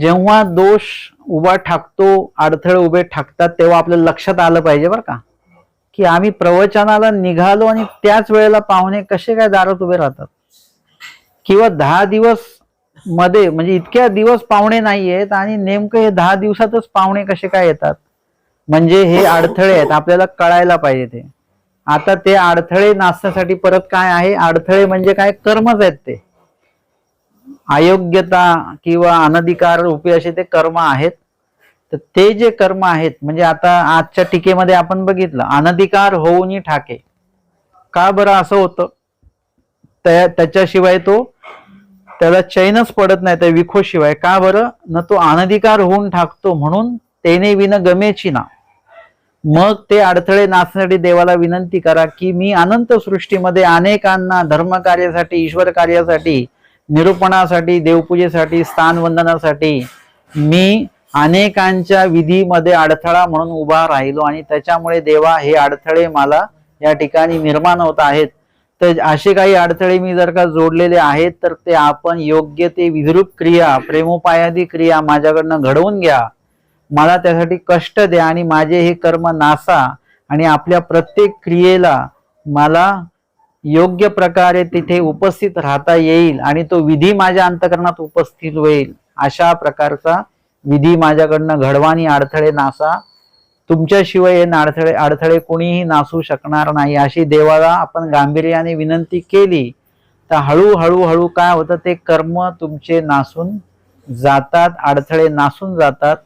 जेव्हा दोष उभा ठाकतो अडथळे उभे ठाकतात तेव्हा आपल्याला लक्षात आलं पाहिजे बरं का. की आम्ही प्रवचनाला निघालो आणि त्याच वेळेला पाहुणे कसे काय दारात उभे राहतात. किंवा दहा दिवसमध्ये म्हणजे इतक्या दिवस पाहुणे नाही आहेत आणि नेमकं हे दहा दिवसातच पाहुणे कसे काय येतात. म्हणजे हे अडथळे आहेत आपल्याला कळायला पाहिजे ते. आता ते अडथळे नाचण्यासाठी परत काय आहे? अडथळे म्हणजे काय? कर्मच आहेत ते. अयोग्यता किंवा अनधिकार रूपी असे ते कर्म आहेत. तर ते जे कर्म आहेत म्हणजे आता आजच्या टीकेमध्ये आपण बघितलं अनधिकार होऊनही ठाके. का बरं असं होतं? त्या त्याच्याशिवाय तो त्याला चैनच पडत नाही त्या विखोशिवाय. का बरं? न तो अनधिकार होऊन ठाकतो म्हणून तेने विन गमेची ना मग ते अडथळे नाचण्यासाठी देवाला विनंती करा की मी अनंत सृष्टीमध्ये अनेकांना धर्म कार्यासाठी ईश्वर कार्यासाठी निरूपणासाठी देवपूजेसाठी स्थानवंदनासाठी मी अनेकांच्या विधीमध्ये अडथळा म्हणून उभा राहिलो आणि त्याच्यामुळे देवा हे अडथळे मला या ठिकाणी निर्माण होत आहेत. तर असे काही अडथळे मी जर का जोडलेले आहेत तर ते आपण योग्य ते विद्रूप क्रिया प्रेमोपायादी क्रिया माझ्याकडनं घडवून घ्या. मला त्यासाठी कष्ट द्या आणि माझे हे कर्म नासा आणि आपल्या प्रत्येक क्रियेला मला योग्य प्रकारे तिथे उपस्थित राहता येईल आणि तो विधी माझ्या अंतकरणात उपस्थित होईल. अशा प्रकारचा विधी माझ्याकडनं घडवानी अडथळे नासा. तुमच्याशिवाय हे अडथळे अडथळे कोणीही नासू शकणार नाही. अशी देवाला आपण गांभीर्याने विनंती केली तर हळूहळू हळू काय होतं ते कर्म तुमचे नासून जातात अडथळे नासून जातात.